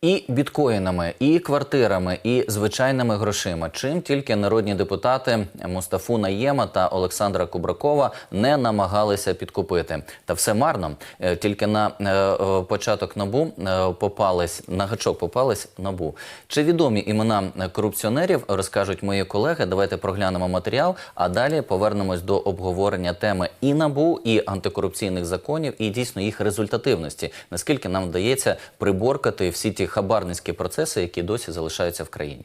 І біткоїнами, і квартирами, і звичайними грошима. Чим тільки народні депутати Мустафу Наєма та Олександра Кубракова не намагалися підкупити. Та все марно. Е, Тільки на е, е, початок набу попались на гачок попались набу. Чи відомі імена корупціонерів розкажуть мої колеги? Давайте проглянемо матеріал, а далі повернемось до обговорення теми і набу, і антикорупційних законів, і дійсно їх результативності. Наскільки нам вдається приборкати всі ті хабарницькі процеси, які досі залишаються в країні.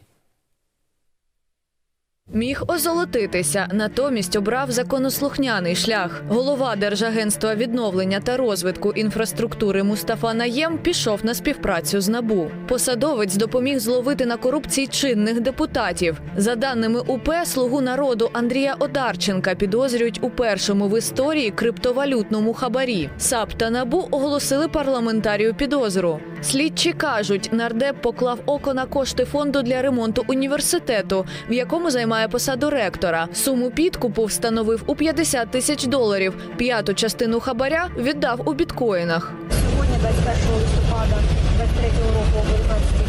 Міг озолотитися, натомість обрав законослухняний шлях. Голова Держагентства відновлення та розвитку інфраструктури Мустафа Наєм пішов на співпрацю з НАБУ. Посадовець допоміг зловити на корупції чинних депутатів. За даними УП, слугу народу Андрія Одарченка підозрюють у першому в історії криптовалютному хабарі. САП та НАБУ оголосили парламентарію підозру. Слідчі кажуть, нардеп поклав око на кошти фонду для ремонту університету, в якому займає посаду ректора. Суму підкупу встановив у 50 тисяч доларів. П'яту частину хабаря віддав у біткоїнах. Сьогодні, 21 листопада 23 року о 19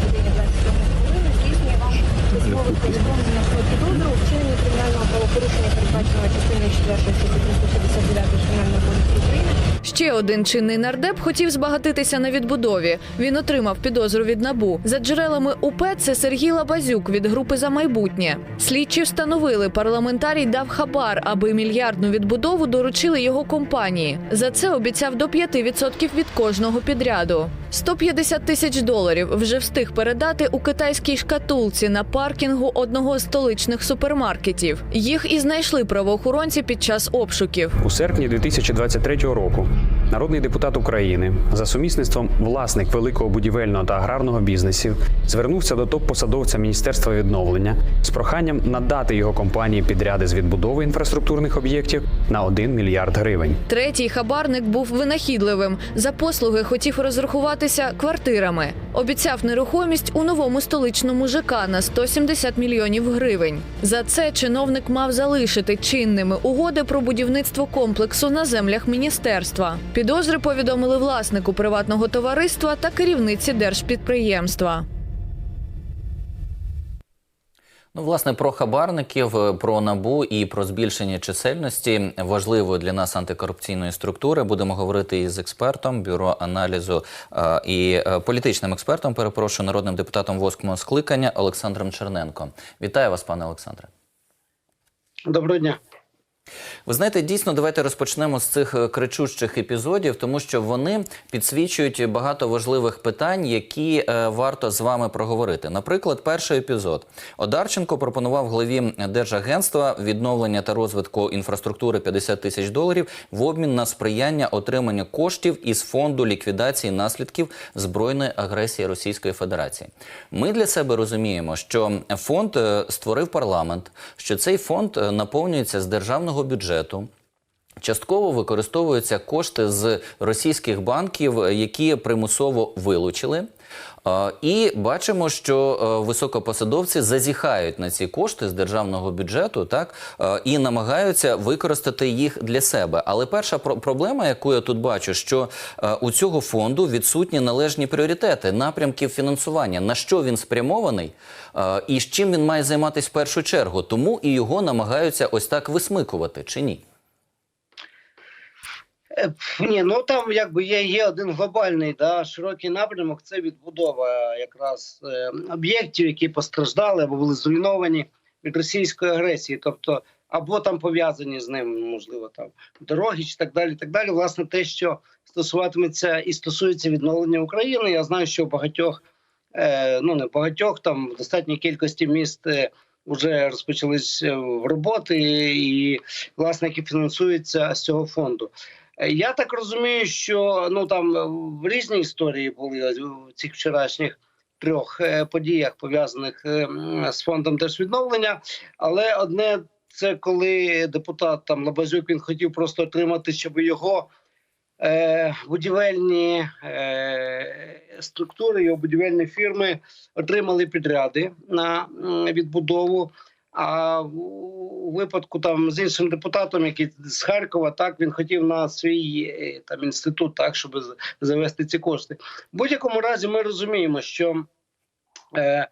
письмове повідомлення про підозру у вчиненні кримінального правопорушення, передбаченого частиною 4 статті 369 Кримінального кодексу України. Ще один чинний нардеп хотів збагатитися на відбудові. Він отримав підозру від набу. За джерелами УП це Сергій Лабазюк від групи за майбутнє. Слідчі встановили, парламентарій дав хабар, аби мільярдну відбудову доручили його компанії. За це обіцяв до 5% від кожного підряду. 150 тисяч доларів вже встиг передати у китайській шкатулці на паркінгу одного з столичних супермаркетів. Їх і знайшли правоохоронці під час обшуків. У серпні 2023 року народний депутат України за сумісництвом власник великого будівельного та аграрного бізнесів звернувся до топ-посадовця Міністерства відновлення з проханням надати його компанії підряди з відбудови інфраструктурних об'єктів на 1 мільярд гривень. Третій хабарник був винахідливим. За послуги хотів розрахуватися квартирами. Обіцяв нерухомість у новому столичному ЖК на 170 мільйонів гривень. За це чиновник мав залишити чинними угоди про будівництво комплексу на землях міністерства. Підозри повідомили власнику приватного товариства та керівниці держпідприємства. Ну, власне, про хабарників, е, про набу і про збільшення чисельності важливої для нас антикорупційної структури будемо говорити із експертом бюро аналізу е, і е, політичним експертом, перепрошую, народним депутатом восьмого скликання Олександром Черненко. Вітаю вас, пане Олександре. Доброго дня. Ви знаєте, дійсно, давайте розпочнемо з цих е, кричущих епізодів, тому що вони підсвічують багато важливих питань, які е, варто з вами проговорити. Наприклад, перший епізод Одарченко пропонував главі Держагентства відновлення та розвитку інфраструктури 50 тисяч доларів в обмін на сприяння отримання коштів із фонду ліквідації наслідків збройної агресії Російської Федерації. Ми для себе розуміємо, що фонд е, створив парламент, що цей фонд е, наповнюється з державного бюджету. Частково використовуються кошти з російських банків, які примусово вилучили. І бачимо, що е, високопосадовці зазіхають на ці кошти з державного бюджету, так е, і намагаються використати їх для себе. Але перша про- проблема, яку я тут бачу, що е, у цього фонду відсутні належні пріоритети напрямків фінансування. На що він спрямований і з чим він має займатися в першу чергу? Тому і його намагаються ось так висмикувати, чи ні? Е, Ні, ну там якби є, є один глобальний да, широкий напрямок. Це відбудова якраз е, об'єктів, які постраждали або були зруйновані від російської агресії, тобто або там пов'язані з ним, можливо, там дороги чи так далі. Так далі. Власне, те, що стосуватиметься і стосується відновлення України. Я знаю, що в багатьох, е, ну не багатьох, там в достатній кількості міст. Е, вже розпочались е, роботи, і власне які фінансуються з цього фонду. Е, Я так розумію, що ну там е, в різні історії були в цих вчорашніх трьох е, подіях, пов'язаних з фондом держвідновлення. Але одне це коли депутат там Лабазюк він хотів просто отримати, щоб його е, будівельні е, структури, його будівельні фірми отримали підряди на відбудову. А у випадку там з іншим депутатом, який з Харкова, так він хотів на свій е, там інститут, так щоб завести ці кошти. В будь-якому разі, ми розуміємо, що е,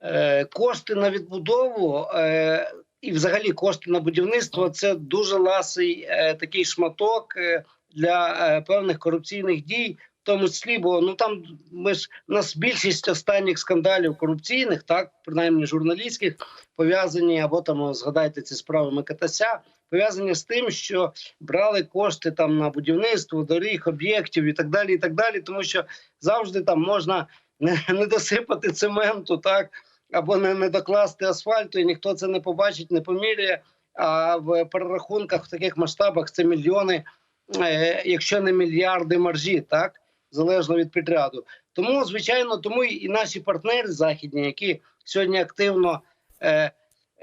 е, кошти на відбудову. Е, і, взагалі, кошти на будівництво це дуже ласий е, такий шматок е, для е, певних корупційних дій, тому числі, бо ну там ми ж у нас більшість останніх скандалів корупційних, так принаймні журналістських, пов'язані або там згадайте ці справи Микитася, пов'язані з тим, що брали кошти там на будівництво доріг, об'єктів і так далі. І так далі, тому що завжди там можна не, не досипати цементу, так або не, не докласти асфальту, і ніхто це не побачить, не поміряє. А в перерахунках в таких масштабах це мільйони, е, якщо не мільярди маржі, так залежно від підряду. Тому, звичайно, тому і наші партнери західні, які сьогодні активно е,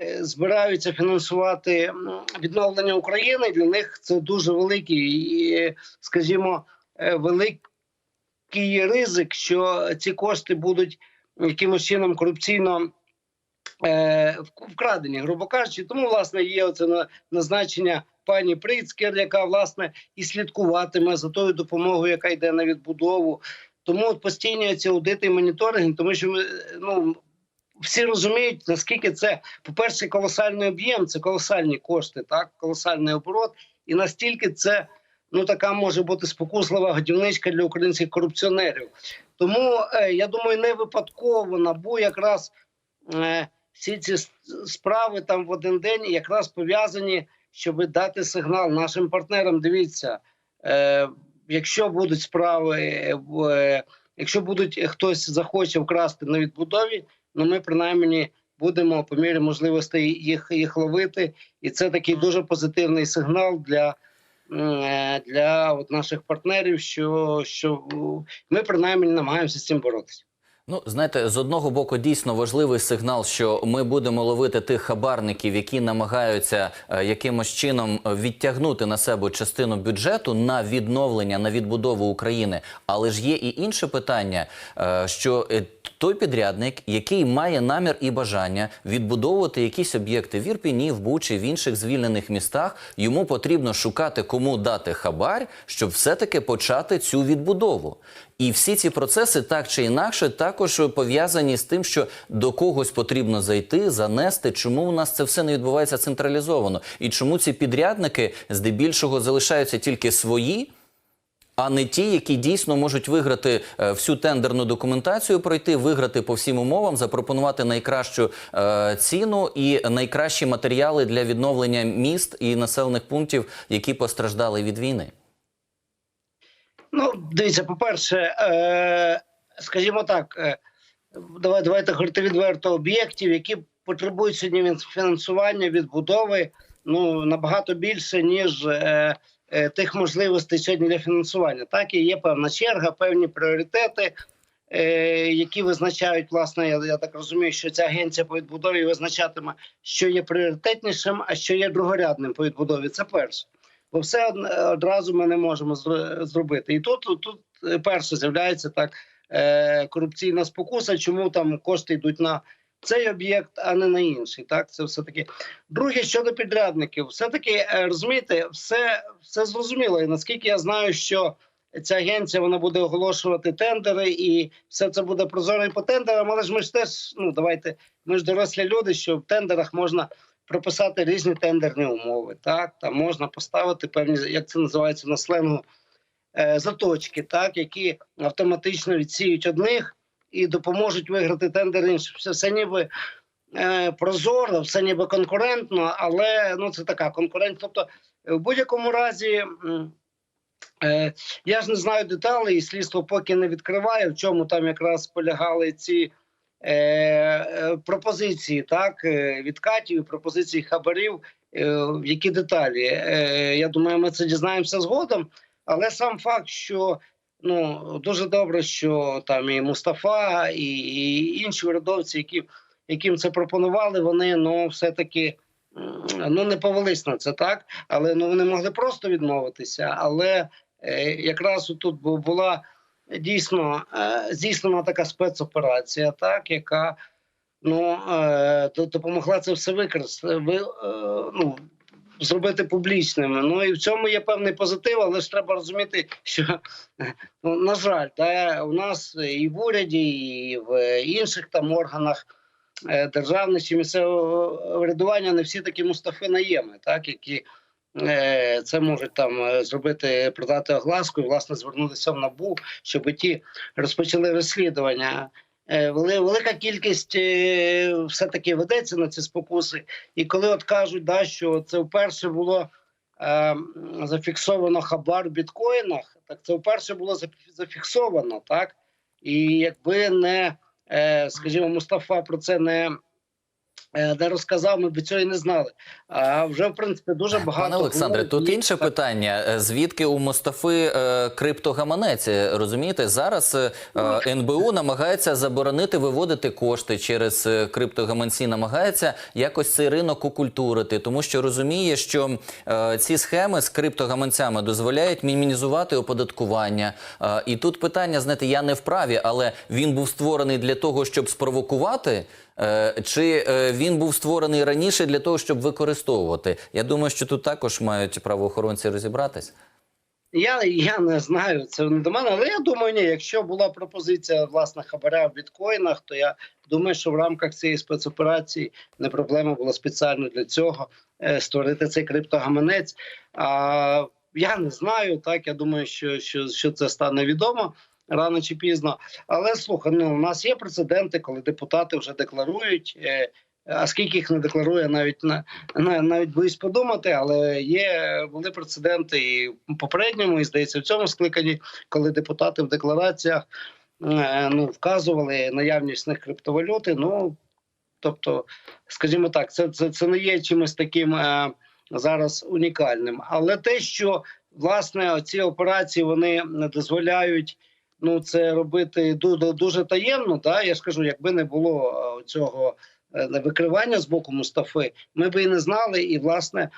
е, збираються фінансувати відновлення України, для них це дуже великий, і, скажімо, е, великий ризик, що ці кошти будуть якимось чином корупційно е, вкрадені, грубо кажучи. Тому, власне, є оце на- назначення пані Прицкер, яка власне і слідкуватиме за тою допомогою, яка йде на відбудову. Тому от постійні ці аудити і моніторинги, тому що ми ну. Всі розуміють, наскільки це, по-перше, колосальний об'єм, це колосальні кошти, так, колосальний оборот, і настільки це ну така може бути спокуслива годівничка для українських корупціонерів. Тому е, я думаю, не випадково набу якраз е, всі ці справи там в один день якраз пов'язані, щоб дати сигнал нашим партнерам. Дивіться, е, якщо будуть справи, е, е, якщо будуть е, хтось захоче вкрасти на відбудові, ну ми принаймні будемо по мірі можливостей їх, їх ловити, і це такий дуже позитивний сигнал для. е, Для от наших партнерів, що, що е, ми принаймні намагаємося з цим боротися. Ну, знаєте, з одного боку, дійсно важливий сигнал, що ми будемо ловити тих хабарників, які намагаються е, якимось чином е, відтягнути на себе частину бюджету на відновлення, на відбудову України. Але ж є і інше питання, е, що той підрядник, який має намір і бажання відбудовувати якісь об'єкти в Ірпіні, в Бучі, в інших звільнених містах, йому потрібно шукати, кому дати хабар, щоб все-таки почати цю відбудову. І всі ці процеси так чи інакше також пов'язані з тим, що до когось потрібно зайти, занести. Чому у нас це все не відбувається централізовано? І чому ці підрядники здебільшого залишаються тільки свої? А не ті, які дійсно можуть виграти е, всю тендерну документацію, пройти, виграти по всім умовам, запропонувати найкращу е, ціну і найкращі матеріали для відновлення міст і населених пунктів, які постраждали від війни. Ну, дивіться, по-перше, е, скажімо так, е, давай, давайте говорити відверто об'єктів, які потребують сьогодні фінансування, відбудови ну, набагато більше, ніж е, е, тих можливостей сьогодні для фінансування. Так, і є певна черга, певні пріоритети, е, які визначають, власне, я, я так розумію, що ця агенція по відбудові визначатиме, що є пріоритетнішим, а що є другорядним по відбудові. Це перше. Бо все одразу ми не можемо зробити. І тут, тут е, перше з'являється так е, корупційна спокуса, чому там кошти йдуть на цей об'єкт, а не на інший. Так, це все таки. Друге, щодо підрядників, все таки е, розумієте, все, все зрозуміло. І наскільки я знаю, що ця агенція вона буде оголошувати тендери, і все це буде прозоро і по тендерам. Але ж ми ж теж, ну давайте, ми ж дорослі люди, що в тендерах можна прописати різні тендерні умови. Так, там можна поставити певні, як це називається на сленгу, е, заточки, так, які автоматично відсіють одних і допоможуть виграти тендер іншим. Все, все ніби е, прозоро, все ніби конкурентно, але ну це така конкурентність. Тобто, е, в будь-якому разі. Я ж не знаю деталей, і слідство поки не відкриває, в чому там якраз полягали ці пропозиції, так, е, відкатів, пропозиції хабарів, е, в які деталі. Е, я думаю, ми це дізнаємося згодом. Але сам факт, що ну дуже добре, що там і Мустафа, і, і інші урядовці, які, яким це пропонували, вони ну все-таки ну не повелись на це так, але ну вони могли просто відмовитися. Але е, якраз тут була дійсно е, здійснена така спецоперація, так яка ну е, допомогла це все використати. Ви, е, ну, зробити публічним. Ну і в цьому є певний позитив, але ж треба розуміти, що ну, на жаль, та, у нас і в уряді, і в інших там органах е, державних чи місцевого врядування не всі такі Мустафи наєми, так які е, це можуть там е, зробити, продати огласку і власне звернутися в набу, щоб ті розпочали розслідування. Е, Велика кількість е, все-таки ведеться на ці спокуси. І коли от кажуть, да, що це вперше було е, зафіксовано хабар в біткоїнах, так це вперше було зафі- зафіксовано, так? І якби не, е, скажімо, Мустафа про це не, е, не розказав, ми б цього і не знали. А вже, в принципі, дуже багато. Пане Олександре, говорять, тут інше питання. Е, Звідки у Мустафи е, криптогаманець? Е, Розумієте, зараз е, е, НБУ намагається заборонити виводити кошти через криптогаманці, намагається якось цей ринок окультурити, тому що розуміє, що е, ці схеми з криптогаманцями дозволяють мінімізувати оподаткування. Е, і тут питання, знаєте, я не вправі, але він був створений для того, щоб спровокувати. Е, Чи е, він був створений раніше для того, щоб використовувати? Я думаю, що тут також мають правоохоронці розібратись. Я, я не знаю, це не до мене, але я думаю, ні, якщо була пропозиція власне хабаря в біткоїнах, то я думаю, що в рамках цієї спецоперації не проблема була спеціально для цього е, створити цей криптогаманець. А я не знаю, так я думаю, що, що, що це стане відомо. Рано чи пізно, але слухай, ну у нас є прецеденти, коли депутати вже декларують. Е, а скільки їх не декларує, навіть на, на навіть боюсь подумати, але є були прецеденти і в попередньому, і здається, в цьому скликанні, коли депутати в деклараціях е, ну вказували наявність них криптовалюти. Ну тобто, скажімо так, це, це, це не є чимось таким е, зараз унікальним. Але те, що власне ці операції вони дозволяють. Ну, це робити ду- дуже таємно. Да? Я ж кажу, якби не було цього е, викривання з боку Мустафи, ми би і не знали. І власне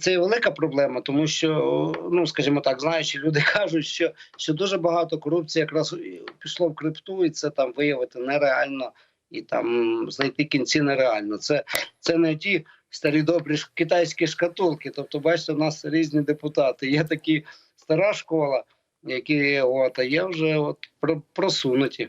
це є велика проблема, тому що ну скажімо так, знаючи, люди кажуть, що, що дуже багато корупції якраз пішло в крипту, і це там виявити нереально, і там знайти кінці нереально. Це, це не ті старі добрі китайські шкатулки. Тобто, бачите, у нас різні депутати. Є такі стара школа, які от є вже от про- просунуті.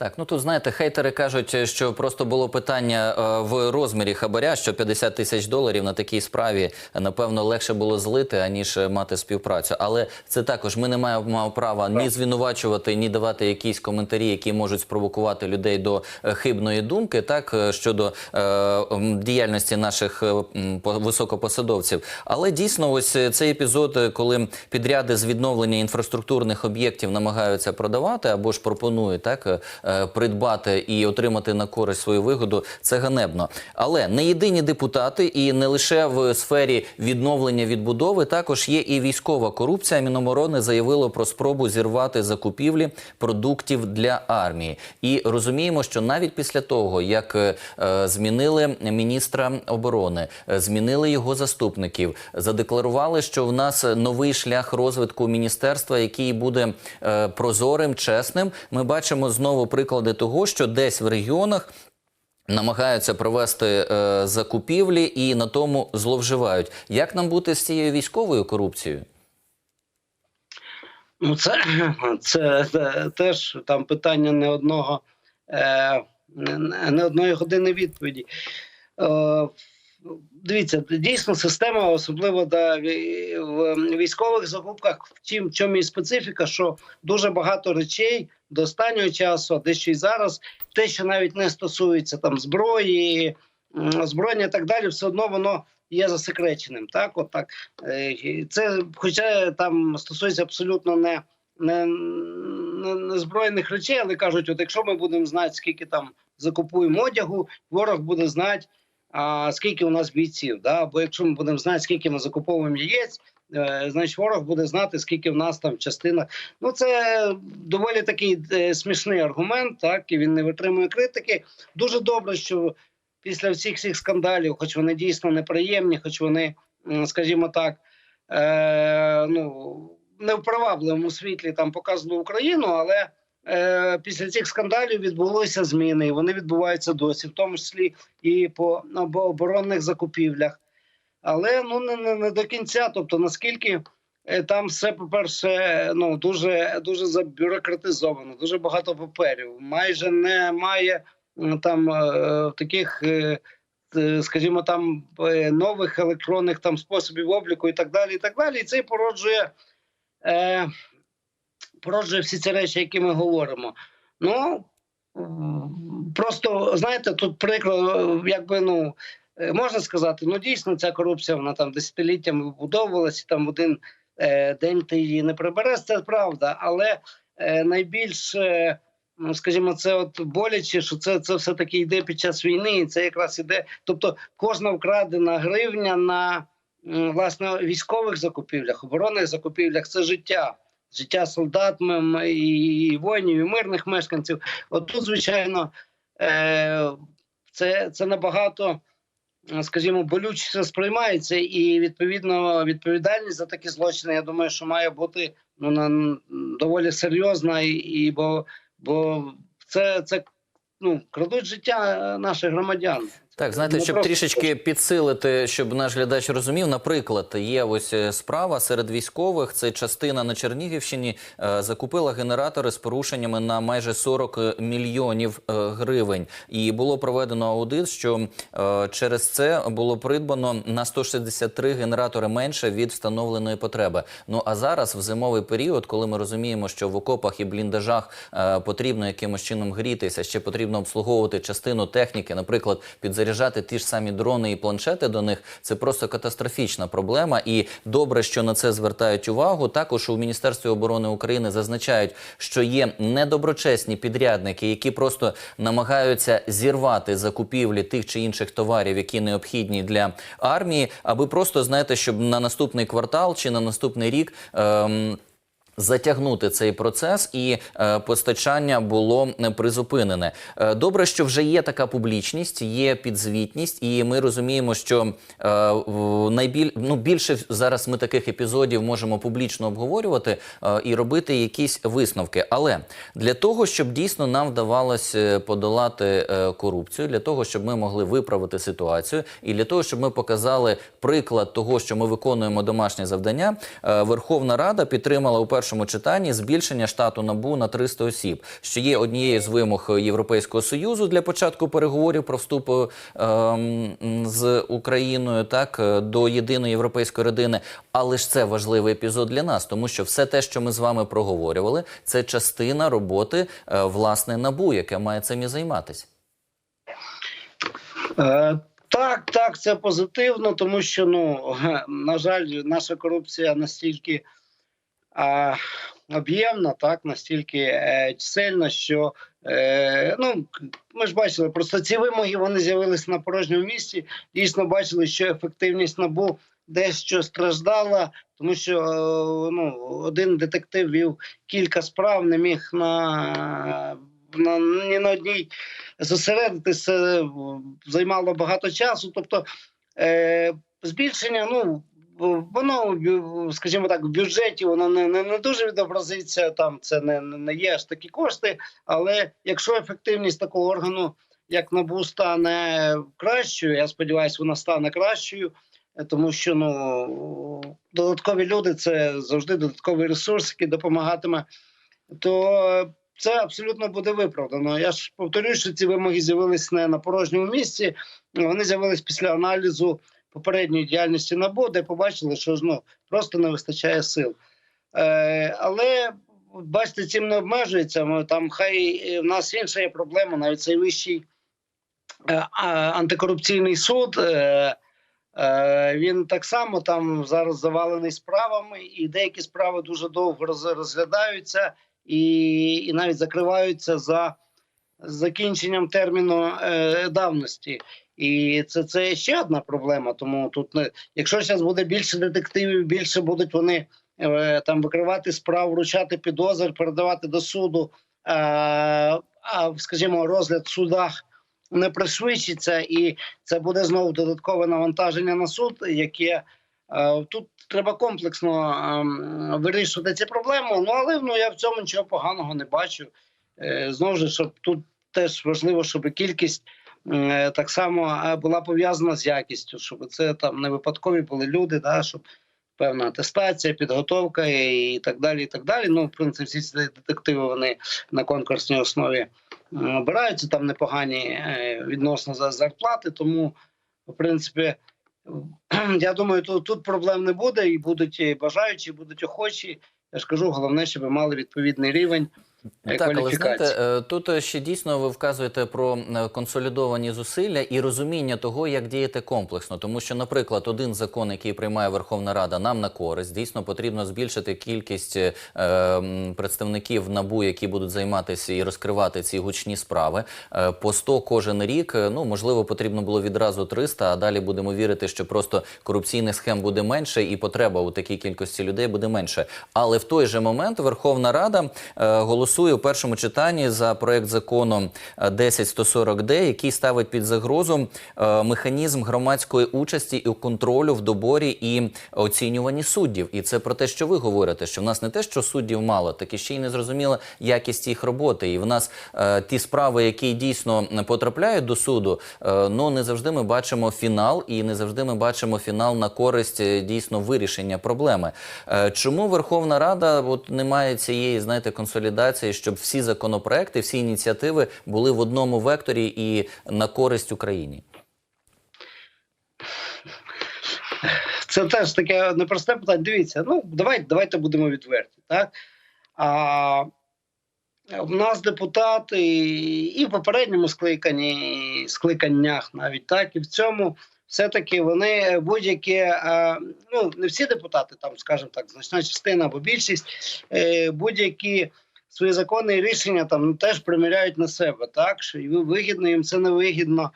Так, ну тут знаєте, хейтери кажуть, що просто було питання е, в розмірі хабаря, що 50 тисяч доларів на такій справі напевно легше було злити, аніж мати співпрацю. Але це також ми не маємо права ні звинувачувати, ні давати якісь коментарі, які можуть спровокувати людей до е, хибної думки, так е, щодо е, діяльності наших е, по- високопосадовців. Але дійсно, ось е, цей епізод, е, коли підряди з відновлення інфраструктурних об'єктів намагаються продавати або ж пропонують так е, е, придбати і отримати на користь свою вигоду, це ганебно. Але не єдині депутати, і не лише в сфері відновлення відбудови, також є і військова корупція. Міноборони заявило про спробу зірвати закупівлі продуктів для армії. І розуміємо, що навіть після того, як е, е, змінили міністра оборони, е, змінили його заступників, задекларували, що в нас новий шлях розвитку міністерства, який буде е, прозорим, чесним. Ми бачимо знову приклади того, що десь в регіонах. Намагаються провести е, закупівлі і на тому зловживають. Як нам бути з цією військовою корупцією? Ну, це, це, це теж там питання не одного е, не- одної години відповіді. Е, дивіться, дійсно система, особливо да, в військових закупках, втім, в чому і специфіка, що дуже багато речей до останнього часу, а дещо і зараз, те, що навіть не стосується там зброї, озброєння і так далі, все одно воно є засекреченим. Так, от так. Е, Це, хоча там стосується абсолютно не, не, не, не збройних речей, але кажуть, от якщо ми будемо знати, скільки там закупуємо одягу, ворог буде знати, а скільки у нас бійців. Да? Або якщо ми будемо знати, скільки ми закуповуємо яєць, е, значить ворог буде знати, скільки в нас там частина. Ну це доволі такий е, смішний аргумент, так і він не витримує критики. Дуже добре, що після всіх цих скандалів, хоч вони дійсно неприємні, хоч вони, скажімо так, е, ну не в привабливому світлі там показували Україну, але після цих скандалів відбулися зміни. і Вони відбуваються досі, в тому числі і по оборонних закупівлях. Але ну не, не, до кінця. Тобто, наскільки е, там все, по-перше, ну дуже дуже забюрократизовано, дуже багато паперів. Майже немає там е, таких. Е, е, Скажімо, там е, нових електронних там способів обліку і так далі. І так далі. І це породжує, е, породжує всі ці речі, які ми говоримо. Ну просто знаєте, тут прикро, якби ну е, можна сказати, ну дійсно ця корупція вона там десятиліттями вибудовувалася, там один е, день ти її не прибереш, це правда. Але е, найбільш, е, ну, скажімо, це от боляче, що це, це все таки йде під час війни, і це якраз іде. Тобто, кожна вкрадена гривня на власне військових закупівлях, оборонних закупівлях це життя. Життя солдат і, воїнів, і мирних мешканців. От тут, звичайно, е, це, це набагато, скажімо, болюче сприймається, і відповідно відповідальність за такі злочини, я думаю, що має бути ну, на, доволі серйозна, і, і бо, бо це, це ну, крадуть життя наших громадян. Так, знаєте, щоб трішечки підсилити, щоб наш глядач розумів, наприклад, є ось е, справа серед військових. Це частина на Чернігівщині е, закупила генератори з порушеннями на майже 40 мільйонів е, гривень. І було проведено аудит, що е, через це було придбано на 163 генератори менше від встановленої потреби. Ну а зараз, в зимовий період, коли ми розуміємо, що в окопах і бліндажах е, потрібно якимось чином грітися, ще потрібно обслуговувати частину техніки, наприклад, підзаряджати ті ж самі дрони і планшети до них. Це просто катастрофічна проблема. І добре, що на це звертають увагу. Також у Міністерстві оборони України зазначають, що є недоброчесні підрядники, які просто намагаються зірвати закупівлі тих чи інших товарів, які необхідні для армії, аби просто знаєте, щоб на наступний квартал чи на наступний рік. Ем, Затягнути цей процес і е, постачання було е, призупинене. Е, добре, що вже є така публічність, є підзвітність, і ми розуміємо, що е, найбіль ну більше зараз ми таких епізодів можемо публічно обговорювати і робити якісь висновки. Але для того, щоб дійсно нам вдавалося подолати корупцію, для того, щоб ми могли виправити ситуацію, і для того, щоб ми показали приклад того, що ми виконуємо домашнє завдання, Верховна Рада підтримала у першому читанні збільшення штату набу на 300 осіб, що є однією з вимог Європейського союзу для початку переговорів про вступ е, м, з Україною, так е, до єдиної європейської родини. Але ж це важливий епізод для нас, тому що все те, що ми з вами проговорювали, це частина роботи е, власне набу, яке має цим і займатися. Е, так, так, це позитивно, тому що ну на жаль, наша корупція настільки об'ємна, так настільки е, чисельна, що е, ну ми ж бачили, просто ці вимоги вони з'явилися на порожньому місці. Дійсно бачили, що ефективність набу дещо страждала, тому що е, ну один детектив вів кілька справ, не міг на, на ні на одній зосередитися займало багато часу. Тобто е, збільшення, ну воно, скажімо так, в бюджеті воно не, не, не дуже відобразиться. Там це не, не є аж такі кошти. Але якщо ефективність такого органу, як НАБУ, стане кращою, я сподіваюся, вона стане кращою. е, Тому що ну додаткові люди це завжди додатковий ресурс, який допомагатиме, то це абсолютно буде виправдано. Я ж повторюю, що ці вимоги з'явились не на порожньому місці. Вони з'явились після аналізу попередньої діяльності НАБУ, де побачили, що ну, просто не вистачає сил. Е, але бачите, цим не обмежується. Там хай е, в нас інша є проблема, навіть цей вищий е, антикорупційний суд. Е, Е, Він так само там зараз завалений справами, і деякі справи дуже довго роз- розглядаються і, і навіть закриваються за закінченням терміну е, давності. І це, це ще одна проблема. Тому тут не якщо зараз буде більше детективів, більше будуть вони е, там викривати справу, вручати підозр, передавати до суду. Е, а скажімо, розгляд в судах не пришвидшиться, і це буде знову додаткове навантаження на суд, яке е, тут треба комплексно ем, вирішувати ці проблеми. Ну але ну я в цьому нічого поганого не бачу. Е, Знову ж, щоб тут теж важливо, щоб кількість е, так само е, була пов'язана з якістю, щоб це там не випадкові були люди, да, щоб певна атестація, підготовка і так далі. І так далі. Ну, в принципі, всі ці детективи вони на конкурсній основі м, обираються там непогані е, відносно за зарплати. Тому, в принципі, я думаю, тут, тут проблем не буде, і будуть і бажаючі, будуть охочі. Я ж кажу, головне, щоб мали відповідний рівень е, Так, але знаєте, е, тут е, ще дійсно ви вказуєте про е, консолідовані зусилля і розуміння того, як діяти комплексно. Тому що, наприклад, один закон, який приймає Верховна Рада, нам на користь. Дійсно, потрібно збільшити кількість е, представників набу, які будуть займатися і розкривати ці гучні справи. Е, по 100 кожен рік. Е, Ну можливо, потрібно було відразу 300, а далі будемо вірити, що просто корупційних схем буде менше, і потреба у такій кількості людей буде менше. Але в той же момент Верховна Рада е, голосує у першому читанні за проект закону е, 10140Д, який ставить під загрозу е, механізм громадської участі і контролю в доборі і оцінюванні суддів. І це про те, що ви говорите, що в нас не те, що суддів мало, так і ще й не зрозуміла якість їх роботи. І в нас е, ті справи, які дійсно потрапляють до суду, е, ну не завжди ми бачимо фінал, і не завжди ми бачимо фінал на користь е, дійсно вирішення проблеми. Е, чому Верховна Рада от не має цієї знаєте консолідації, щоб всі законопроекти, всі ініціативи були в одному векторі і на користь Україні? Це теж таке непросте питання. Дивіться, ну давайте, давайте будемо відверті. Так? А, у нас депутати і в попередньому скликанні, і скликаннях навіть так, і в цьому все-таки вони будь-які, а, ну не всі депутати, там, скажімо так, значна частина або більшість, е, будь-які свої закони і рішення там ну, теж приміряють на себе, так що і вигідно їм це не вигідно,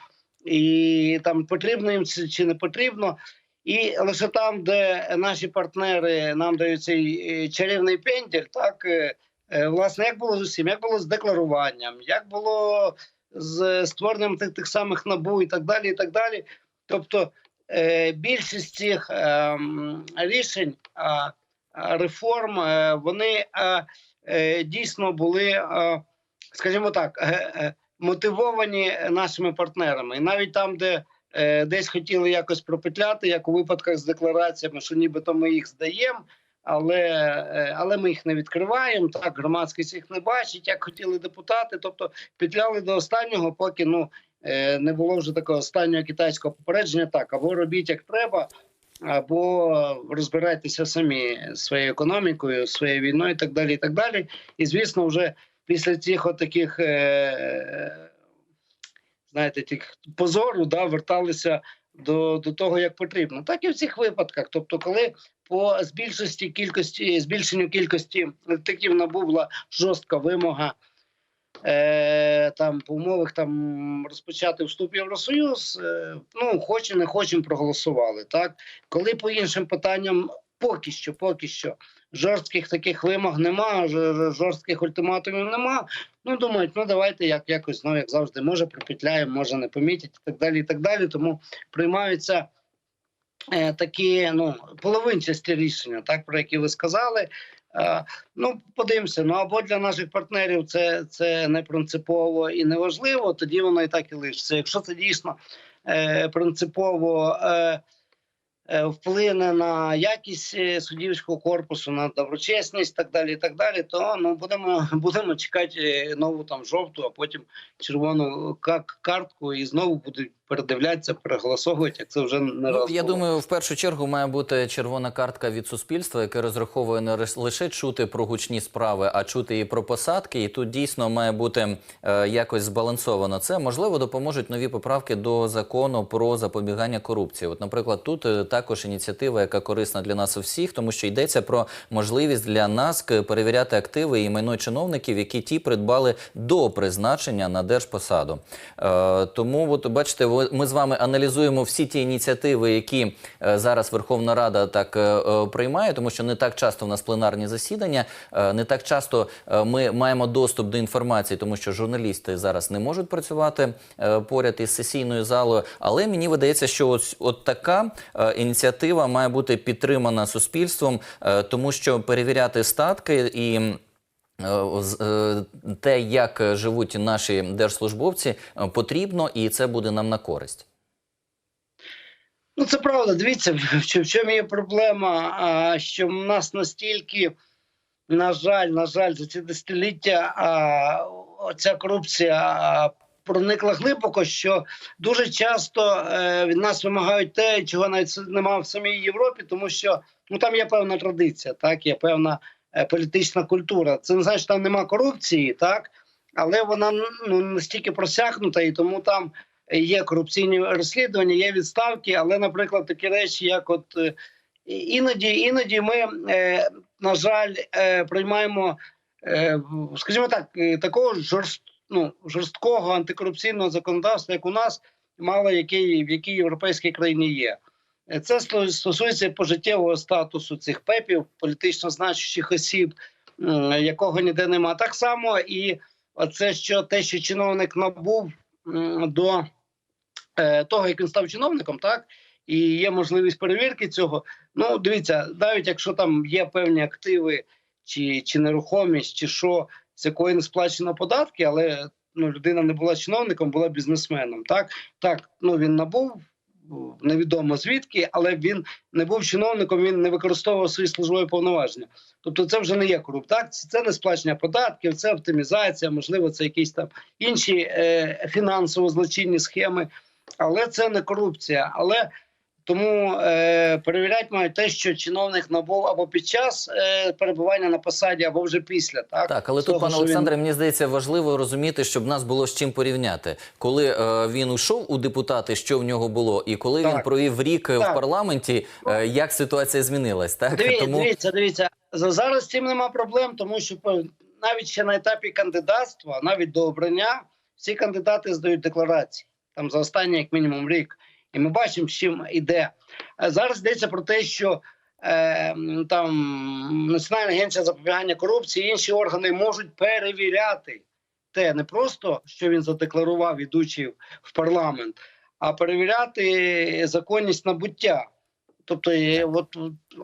і там потрібно їм це чи не потрібно. І лише там, де наші партнери нам дають цей е, чарівний пенділь, так е, е, власне, як було з усім, як було з декларуванням, як було з створенням тих, тих самих набу і так далі. і так далі. Тобто більшість цих е, рішень, реформ, вони дійсно були, е, скажімо так, е, е, мотивовані нашими партнерами. І навіть там, де е, десь хотіли якось пропетляти, як у випадках з деклараціями, що нібито ми їх здаємо. Але, е, але ми їх не відкриваємо. Так громадськість їх не бачить, як хотіли депутати. Тобто петляли до останнього, поки ну е, не було вже такого останнього китайського попередження. Так або робіть як треба, або розбирайтеся самі своєю економікою, своєю війною, і так далі. І так далі. І звісно, вже після цих от таких. Е, знаєте, тих позору, да, верталися до, до того, як потрібно. Так і в цих випадках. Тобто, коли по збільшості кількості, збільшенню кількості детективів набула жорстка вимога. Е, там по умовах там розпочати вступ в Євросоюз, е, ну хочемо, не хочемо, проголосували. Так, коли по іншим питанням поки що, поки що жорстких таких вимог нема, жорстких ультиматумів нема. Ну думають, ну давайте як якось ну як завжди, може припетляємо, може не помітять і так далі. І так далі. Тому приймаються е, такі ну половинчасті рішення, так про які ви сказали. Е, ну подивимося. Ну або для наших партнерів це, це не принципово і не важливо. Тоді воно і так і лишиться. Якщо це дійсно е, принципово. Е, е, Вплине на якість е, суддівського корпусу, на доброчесність, так далі, і так далі. То ну будемо будемо чекати нову там жовту, а потім червону картку, і знову будуть передивлятися, переголосовувати. Як це вже не Ну, раз я було. думаю, в першу чергу має бути червона картка від суспільства, яке розраховує не лише чути про гучні справи, а чути і про посадки. І тут дійсно має бути е, якось збалансовано. Це можливо допоможуть нові поправки до закону про запобігання корупції. От, наприклад, тут е, також ініціатива, яка корисна для нас усіх, тому що йдеться про можливість для нас перевіряти активи і майно чиновників, які ті придбали до призначення на держпосаду. Е, тому, от бачите, ми з вами аналізуємо всі ті ініціативи, які е, зараз Верховна Рада так е, е, приймає, тому що не так часто в нас пленарні засідання, не так часто ми маємо доступ до інформації, тому що журналісти зараз не можуть працювати поряд із сесійною залою. Але мені видається, що ось от така ініціатива має бути підтримана суспільством, тому що перевіряти статки і. Е, е, те, як живуть наші держслужбовці, е, потрібно, і це буде нам на користь. Ну, це правда. Дивіться, в, чому є проблема, що в нас настільки, на жаль, на жаль, за ці десятиліття ця корупція проникла глибоко, що дуже часто від нас вимагають те, чого навіть немає в самій Європі, тому що ну там є певна традиція, так є певна політична культура. Це не значить, що там нема корупції, так але вона ну настільки просякнута, і тому там є корупційні розслідування, є відставки, але, наприклад, такі речі, як от е, іноді, іноді ми, е, на жаль, е, приймаємо, е, скажімо так, е, такого жорст, ну, жорсткого антикорупційного законодавства, як у нас, мало який, в якій європейській країні є. Е, Це стосується пожиттєвого статусу цих пепів, політично значущих осіб, якого ніде нема. Так само і оце, що те, що чиновник набув до е, того, як він став чиновником, так і є можливість перевірки цього. Ну, дивіться, навіть якщо там є певні активи чи, чи нерухомість, чи що, з якої не сплачено податки, але ну, людина не була чиновником, була бізнесменом. Так, так, ну він набув. Невідомо звідки, але він не був чиновником, він не використовував свої службові повноваження. Тобто, це вже не є корупція, це, не сплачення податків, це оптимізація, можливо, це якісь там інші е, фінансово злочинні схеми, але це не корупція. Але тому е, перевіряти мають те, що чиновник набув або під час е, перебування на посаді, або вже після. Так, Так, але тут, пане що він- Олександре, мені здається, важливо розуміти, щоб нас було з чим порівняти. Коли е, він ушов у депутати, що в нього було, і коли він провів рік е, в парламенті, е, як ситуація змінилась, так Дивіться, дивіться, дивіться. За- Зараз з цим нема проблем, тому що навіть ще на етапі кандидатства, навіть до обрання, всі кандидати здають декларації там за останній, як мінімум, рік. І ми бачимо, з чим іде. Е, Зараз йдеться про те, що е, там Національна агенція запобігання корупції, і інші органи можуть перевіряти те, не просто що він задекларував, ідучи в парламент, а перевіряти законність набуття. Тобто, е, от,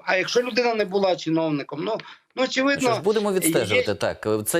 а якщо людина не була чиновником, ну, ну очевидно, Що ж будемо відстежувати? є- Так, це